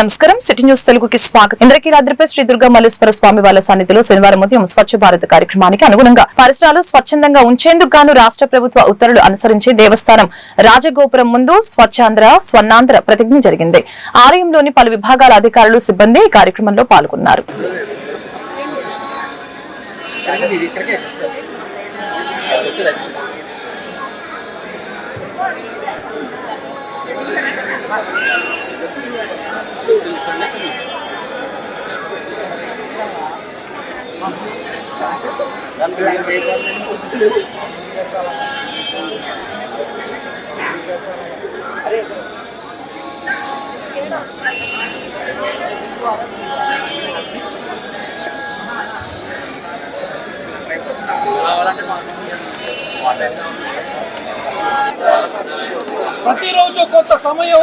నమస్కారం. City news తెలుగుకి స్వాగతం. ఇంద్రకీలాద్రిపై శ్రీ దుర్గా మల్లేశ్వర స్వామి వాళ్ళ సన్నిధిలో శనివారం ఉదయం స్వచ్ఛ భారత్ కార్యక్రమానికి అనుగుణంగా పరిసరాలు స్వచ్ఛందంగా ఉంచేందుకు గాను రాష్ట్ర ప్రభుత్వ ఉత్తర్వులు అనుసరించి దేవస్థానం రాజగోపురం ముందు స్వచ్ఛాంధ్ర స్వర్ణాంధ్ర ప్రతిజ్ఞ జరిగింది. ఆలయంలోని పలు విభాగాల అధికారులు సిబ్బంది ఈ కార్యక్రమంలో పాల్గొన్నారు. ప్రతిరోజు కొంత సమయం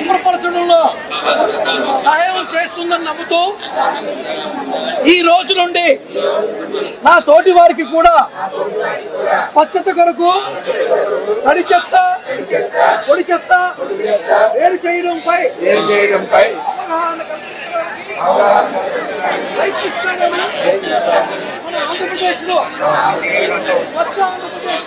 శుభ్రపరచడంలో సహాయం చేస్తుందని నమ్ముతూ ఈ రోజు నుండి నా తోటి వారికి కూడా స్వచ్ఛత కొరకు తడి చెత్త పొడి చెత్త వేరు చేయడంపై అవగాహన ఆంధ్రప్రదేశ్లో స్వచ్ఛ ఆంధ్రప్రదేశ్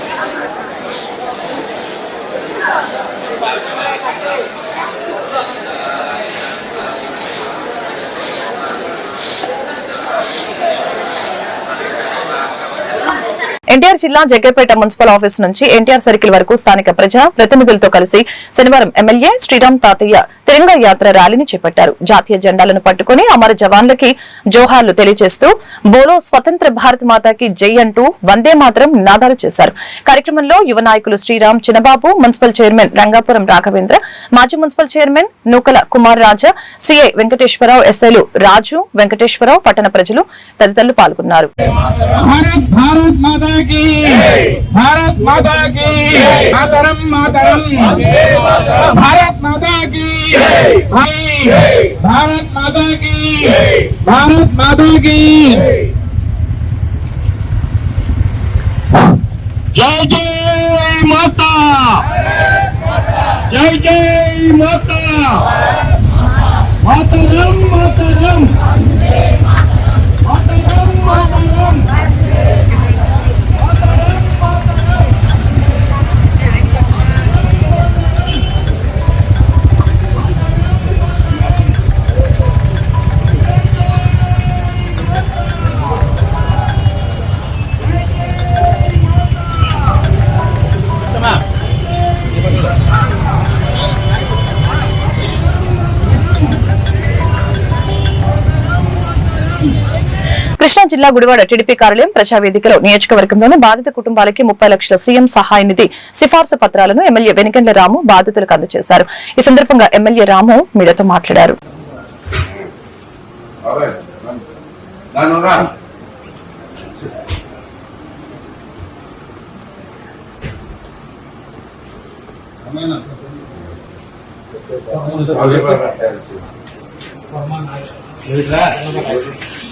Thank you. ఎన్టీఆర్ జిల్లా జగ్గపేట మున్సిపల్ ఆఫీస్ నుంచి ఎన్టీఆర్ సర్కిల్ వరకు స్థానిక ప్రజా ప్రతినిధులతో కలిసి శనివారం ఎమ్మెల్యే శ్రీరామ్ తాతయ్య తిరంగా యాత్ర ర్యాలీని చేపట్టారు. జాతీయ జెండాలను పట్టుకుని అమర జవాన్లకి జోహార్లు తెలియజేస్తూ బోలో స్వతంత్ర భారత్ మాతాకి జై అంటూ వందే మాత్రం నినాదాలు చేశారు. కార్యక్రమంలో యువ నాయకులు శ్రీరామ్ చిన్నబాబు మున్సిపల్ చైర్మన్ రంగాపురం రాఘవేంద్ర మాజీ municipal chairman Nookala Kumar Raja CI Venkateswararao ఎస్ఐలు రాజు వెంకటేశ్వరరావు పట్టణ ప్రజలు తదితరులు పాల్గొన్నారు. की भारत माता की मातरम मातरम भारत माता की भारत माता की भारत माता की जय जय माता जय जय माता मातरम मातरम मातरम मातरम జిల్లా గుడివాడ టీడీపీ కార్యాలయం ప్రజావేదికలో నియోజకవర్గంలోని బాధిత కుటుంబాలకి ముప్పై లక్షల సీఎం సహాయ నిధి సిఫార్సు పత్రాలను ఎమ్మెల్యే వెనుకండ్ల రాము బాధితులకు అందజేశారు. ఈ సందర్భంగా ఎమ్మెల్యే రాము మీడియాతో మాట్లాడారు. నన్ను.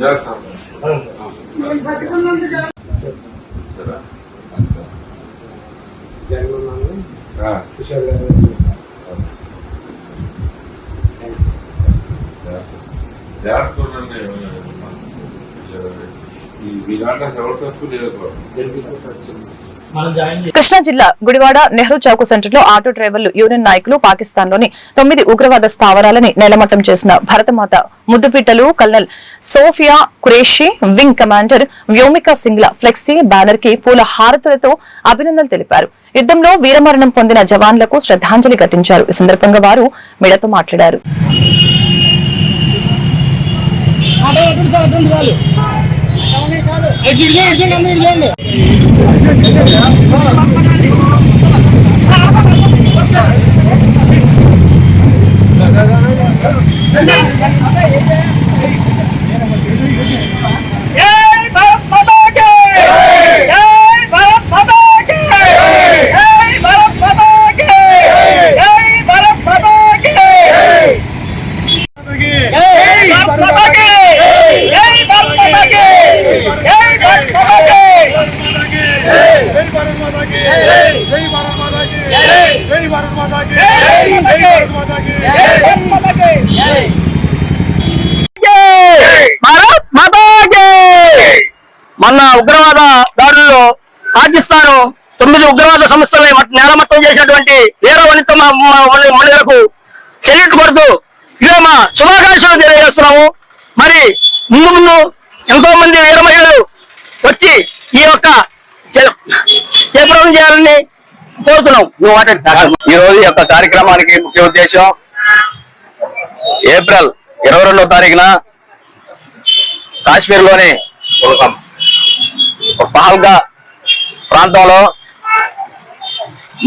జాగ్రత్త ఉండండి మీ దాంట్లో ఎవరు తప్పు లేదు కృష్ణా జిల్లా గుడివాడ నెహ్రూ చౌక్ సెంటర్లో ఆటో డ్రైవర్లు యూనియన్ నాయకులు పాకిస్తాన్లోని తొమ్మిది ఉగ్రవాద స్థావరాలని నేలమట్టం చేసిన Bharatmata ముద్దుపిట్టలు colonel Sofiya Qureshi wing commander Vyomika సింగ్ల flexi బ్యానర్కి పూల హారతులతో అభినందనలు తెలిపారు. యుద్దంలో వీరమరణం పొందిన జవాన్లకు శ్రద్ధాంజలి ఘటించారు. ఈ సందర్భంగా వారు మీడియాతో మాట్లాడారు. భారత్ ఉగ్రవాద దాడుల్లో పాకిస్తాన్ తొమ్మిది ఉగ్రవాద సంస్థల్ని నేలమట్టం చేసినటువంటి వీర వనిత మ- మ- మణి- ఇదే మా శుభాకాంక్షలు తెలియజేస్తున్నాము. మరి ముందు ముందు ఎంతో మంది వీర మహిళలు వచ్చి ఈ యొక్క జయప్రదం చేయాలని కోరుతున్నాం. ఈ రోజు యొక్క కార్యక్రమానికి ముఖ్య ఉద్దేశం ఏప్రిల్ ఇరవై రెండో తారీఖున కాశ్మీర్లోని పహల్గా ప్రాంతంలో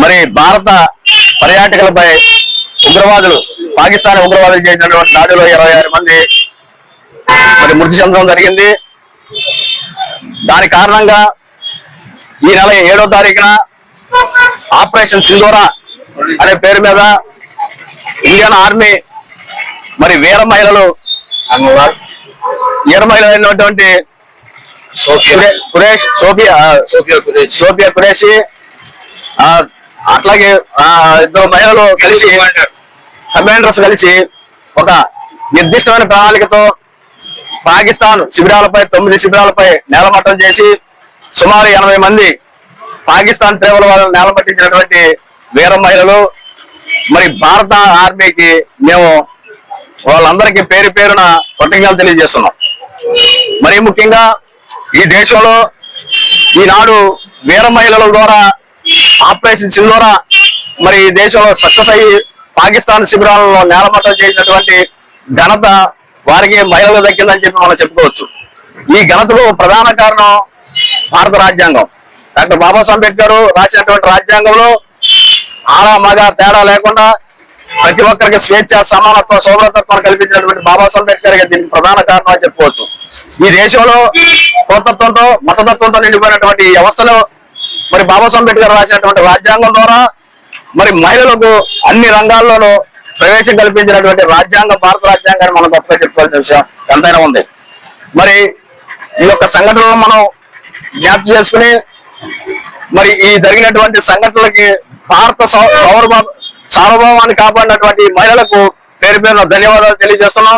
మరి భారత పర్యాటకులపై ఉగ్రవాదులు పాకిస్తాన్ ఉగ్రవాదులు చేసినటువంటి దాడిలో ఇరవై ఆరు మంది మరి మృతి చెందడం జరిగింది. దాని కారణంగా ఈ నెల ఏడో తారీఖున ఆపరేషన్ సింధూరా అనే పేరు మీద ఇండియన్ ఆర్మీ మరి వీర మహిళలు వీర మహిళలు అయినటువంటి కురేష్ సోఫియా సోఫియా కురేషి. అట్లాగే ఇద్దరు మహిళలు కలిసి కమాండర్స్ కలిసి ఒక నిర్దిష్టమైన ప్రణాళికతో పాకిస్తాన్ శిబిరాలపై తొమ్మిది శిబిరాలపై నేలమట్టం చేసి సుమారు ఎనభై మంది పాకిస్తాన్ తీవ్ర వాళ్ళని నేలపట్టించినటువంటి వీర మహిళలు. మరి భారత ఆర్మీకి మేము వాళ్ళందరికీ పేరు పేరున కృతజ్ఞతలు తెలియజేస్తున్నాం. మరి ముఖ్యంగా ఈ దేశంలో ఈనాడు వీర మహిళల ద్వారా ఆపరేషన్ ద్వారా మరి ఈ దేశంలో సక్సెస్ అయ్యి పాకిస్తాన్ శిబిరాలలో నేలమట్టం చేసినటువంటి ఘనత వారికి మహిళలు దక్కిందని చెప్పి మనం చెప్పుకోవచ్చు. ఈ ఘనతకు ప్రధాన కారణం భారత రాజ్యాంగం. డాక్టర్ బాబాసాహెబ్ అంబేద్కర్ రాసినటువంటి రాజ్యాంగంలో ఆడ మగ తేడా లేకుండా ప్రతి ఒక్కరికి స్వేచ్ఛ సమానత్వం సౌరతత్వం కల్పించినటువంటి బాబాసాహెబ్ అంబేద్కర్ దీనికి ప్రధాన కారణం అని చెప్పుకోవచ్చు. ఈ దేశంలో కులతత్వంతో మతతత్వంతో నిండిపోయినటువంటి వ్యవస్థలో మరి బాబాసాహెబ్ అంబేద్కర్ రాసినటువంటి రాజ్యాంగం ద్వారా మరి మహిళలకు అన్ని రంగాల్లోనూ ప్రవేశం కల్పించినటువంటి రాజ్యాంగం భారత రాజ్యాంగాన్ని మనం గొప్పగా చెప్పుకోవాల్సిన విషయం ఎంతైనా ఉంది. మరి ఈ యొక్క సంఘటనలు మనం జ్ఞాపకం చేసుకుని మరి ఈ జరిగినటువంటి సంఘటనలకి భారత సౌ- సౌరభ సార్వభౌమాన్ని కాపాడినటువంటి మహిళలకు పేరు పేరున ధన్యవాదాలు తెలియజేస్తున్నాం.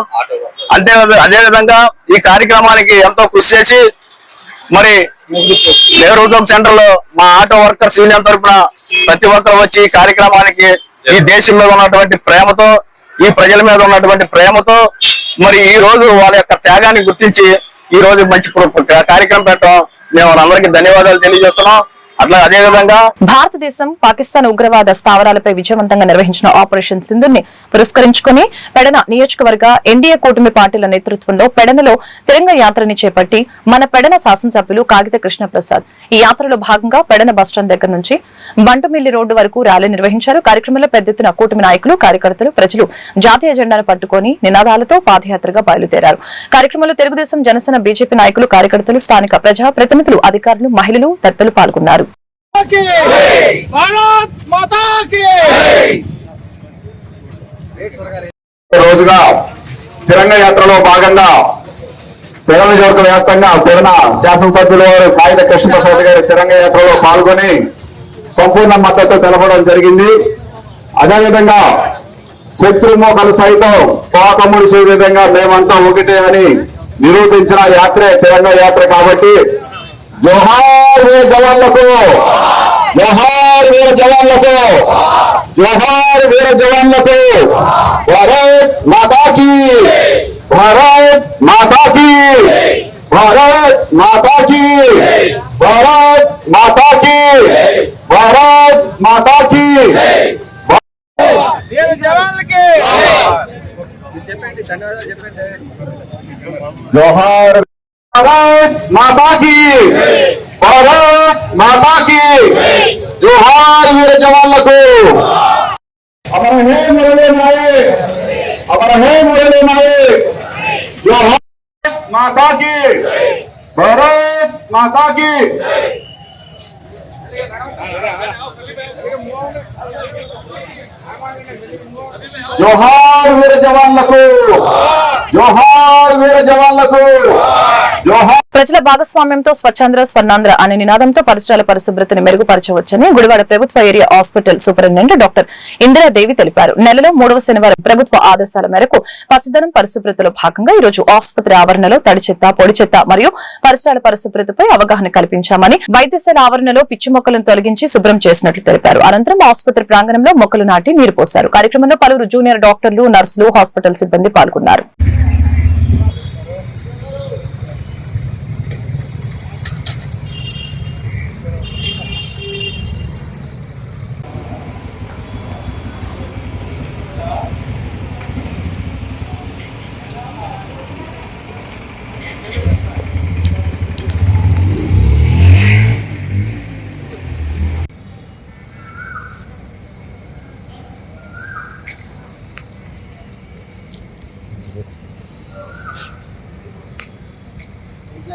అంతే అదే విధంగా ఈ కార్యక్రమానికి ఎంతో కృషి చేసి మరి నెహ్రూ ఉద్యోగ సెంటర్లో మా ఆటో వర్కర్స్ యూనియన్ తరఫున ప్రతి ఒక్కరు వచ్చి ఈ కార్యక్రమానికి ఈ దేశం మీద ఉన్నటువంటి ప్రేమతో ఈ ప్రజల మీద ఉన్నటువంటి ప్రేమతో మరి ఈ రోజు వాళ్ళ యొక్క త్యాగాన్ని గుర్తించి ఈ రోజు మంచి కార్యక్రమం పెట్టడం మేము వాళ్ళందరికీ ధన్యవాదాలు తెలియజేస్తున్నాం. అట్లా అదే విధంగా భారతదేశం పాకిస్తాన్ ఉగ్రవాద స్థావరాలపై విజయవంతంగా నిర్వహించిన ఆపరేషన్ సింధుని పురస్కరించుకుని పెడన నియోజకవర్గ ఎన్డీఏ కూటమి పార్టీల నేతృత్వంలో పెడనలో తిరంగ యాత్రని చేపట్టి మన పెడన శాసనసభ్యులు కాగిత కృష్ణప్రసాద్. ఈ యాత్రలో భాగంగా పెడన బస్టాండ్ దగ్గర నుంచి బంటుమిల్లి రోడ్డు వరకు ర్యాలీ నిర్వహించారు. కార్యక్రమంలో పెద్ద ఎత్తున కూటమి నాయకులు కార్యకర్తలు ప్రజలు జాతీయ జెండాను పట్టుకొని నినాదాలతో పాదయాత్రగా బయలుదేరారు. కార్యక్రమంలో తెలుగుదేశం జనసేన బీజేపీ నాయకులు కార్యకర్తలు స్థానిక ప్రజా ప్రతినిధులు అధికారులు మహిళలు తదితరులు పాల్గొన్నారు. భారత్ మాతాకి! రోజుగా తిరంగ యాత్రలో భాగంగా తిరంగ జ్యోతి వ్యాప్తంగా తిరణ శాసనసభ్యుల వారు కాగిత కృష్ణప్రసాద్ గారి తిరంగ యాత్రలో పాల్గొని సంపూర్ణ మద్దతు తెలపడం జరిగింది. అదేవిధంగా శత్రుమోకలు సైతం పాకముడిసే విధంగా మేమంతా ఒకటే అని నిరూపించిన యాత్రే తిరంగ యాత్ర కాబట్టి జోహార్ వీర జవాన్లకు జోహార్ వీర జవాన్లకు జోహార్ వీర జవాన్లకు భారత్ మాతాకి భారత్ మాతాకి భారత్ మాతాకి భారత్ మాతాకి భారత్ మాతాకి వీర జవాన్లకి జోహార్ భారత్ మాతాకి భారత్ మాతాకి జోహార్ వీర జవాన్లకు అమర హే మురళీ నాయక్ అమర హే మురళీ నాయక్ జోహార్ మాతాకి భారత్ మాతాకి జోహార్ వీర జవాన్లకు జోహార్ వీర జవాన్లకు జోహార్ ప్రజల భాగస్వామ్యంతో స్వచ్ఛాంధ్ర స్వర్ణాంధ్ర అనే నినాదంతో పరిసరాల పరిశుభ్రతను మెరుగుపరచవచ్చని గుడివాడ ప్రభుత్వ area hospital superintendent doctor Indiradevi తెలిపారు. నెలలో మూడవ శనివారం ప్రభుత్వ ఆదేశాల మేరకు పచ్చదనం పరిశుభ్రతలో భాగంగా ఈ రోజు ఆసుపత్రి ఆవరణలో తడి చెత్త పొడి చెత్త మరియు పరిసరాల పరిశుభ్రతపై అవగాహన కల్పించామని వైద్యశాల ఆవరణలో పిచ్చి మొక్కలను తొలగించి శుభ్రం చేసినట్లు తెలిపారు. అనంతరం ఆసుపత్రి ప్రాంగణంలో మొక్కలు నాటి నీరు పోశారు. కార్యక్రమంలో పలువురు జూనియర్ డాక్టర్లు నర్సులు హాస్పిటల్ సిబ్బంది పాల్గొన్నారు.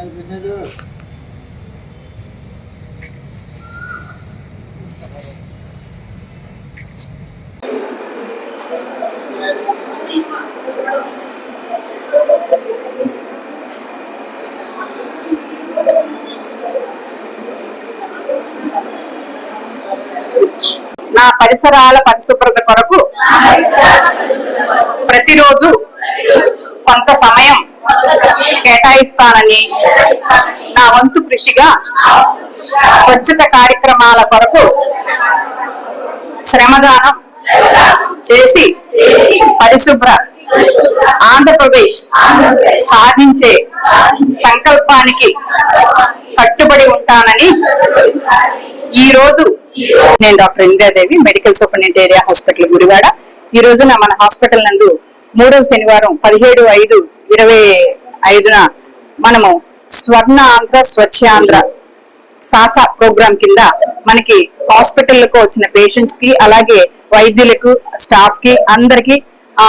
నా పరిసరాల పరిశుభ్రత కొరకు ప్రతిరోజు కొంత సమయం కేటాయిస్తానని నా వంతు కృషిగా స్వచ్ఛత కార్యక్రమాల కొరకు శ్రమదానం చేసి పరిశుభ్ర ఆంధ్రప్రదేశ్ సాధించే సంకల్పానికి కట్టుబడి ఉంటానని ఈ రోజు నేను doctor Indiradevi medical superintendent area hospital Gudivada. ఈ రోజున మన హాస్పిటల్ నందు మూడవ శనివారం పదిహేడు ఐదు ఇరవై ఐదున మనము స్వర్ణ ఆంధ్ర స్వచ్ఛ ఆంధ్ర సాసా ప్రోగ్రామ్ కింద మనకి హాస్పిటల్కు వచ్చిన పేషెంట్స్కి అలాగే వైద్యులకు స్టాఫ్కి అందరికి ఆ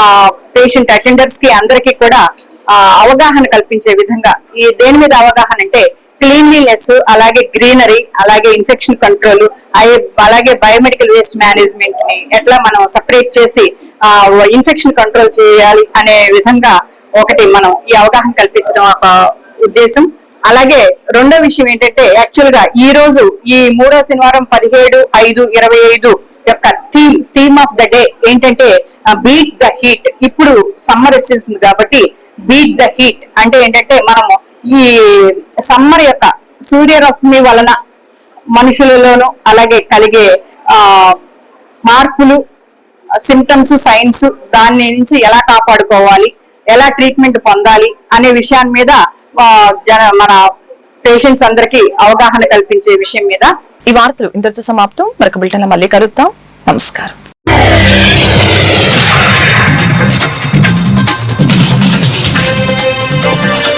పేషెంట్ అటెండర్స్కి అందరికి కూడా ఆ, అవగాహన కల్పించే విధంగా ఈ దేని మీద అవగాహన అంటే క్లీన్లీనెస్ అలాగే గ్రీనరీ అలాగే ఇన్ఫెక్షన్ కంట్రోల్ అలాగే బయోమెడికల్ వేస్ట్ మేనేజ్మెంట్ని ఎట్లా మనం సపరేట్ చేసి ఇన్ఫెక్షన్ కంట్రోల్ చేయాలి అనే విధంగా ఒకటి మనం ఈ అవగాహన కల్పించడం ఒక ఉద్దేశం. అలాగే రెండో విషయం ఏంటంటే యాక్చువల్గా ఈ రోజు ఈ మూడో శనివారం పదిహేడు ఐదు ఇరవై ఐదు యొక్క theme theme of the day ఏంటంటే బీట్ ద హీట్ ఇప్పుడు సమ్మర్ వచ్చేసింది కాబట్టి బీట్ ద హీట్ అంటే ఏంటంటే మనము ఈ సమ్మర్ యొక్క సూర్యరశ్మి వలన మనుషులలోను అలాగే కలిగే ఆ మార్పులు సిమ్టమ్స్ సైన్స్ దాని నుంచి ఎలా కాపాడుకోవాలి ఎలా ట్రీట్మెంట్ పొందాలి అనే విషయాన్ని మీద జన మన పేషెంట్స్ అందరికీ అవగాహన కల్పించే విషయం మీద ఈ వార్తలు ఇంతటితో సమాప్తం. మరొక బిల్టన్ మళ్ళీ కలుద్దాం. నమస్కారం. Thank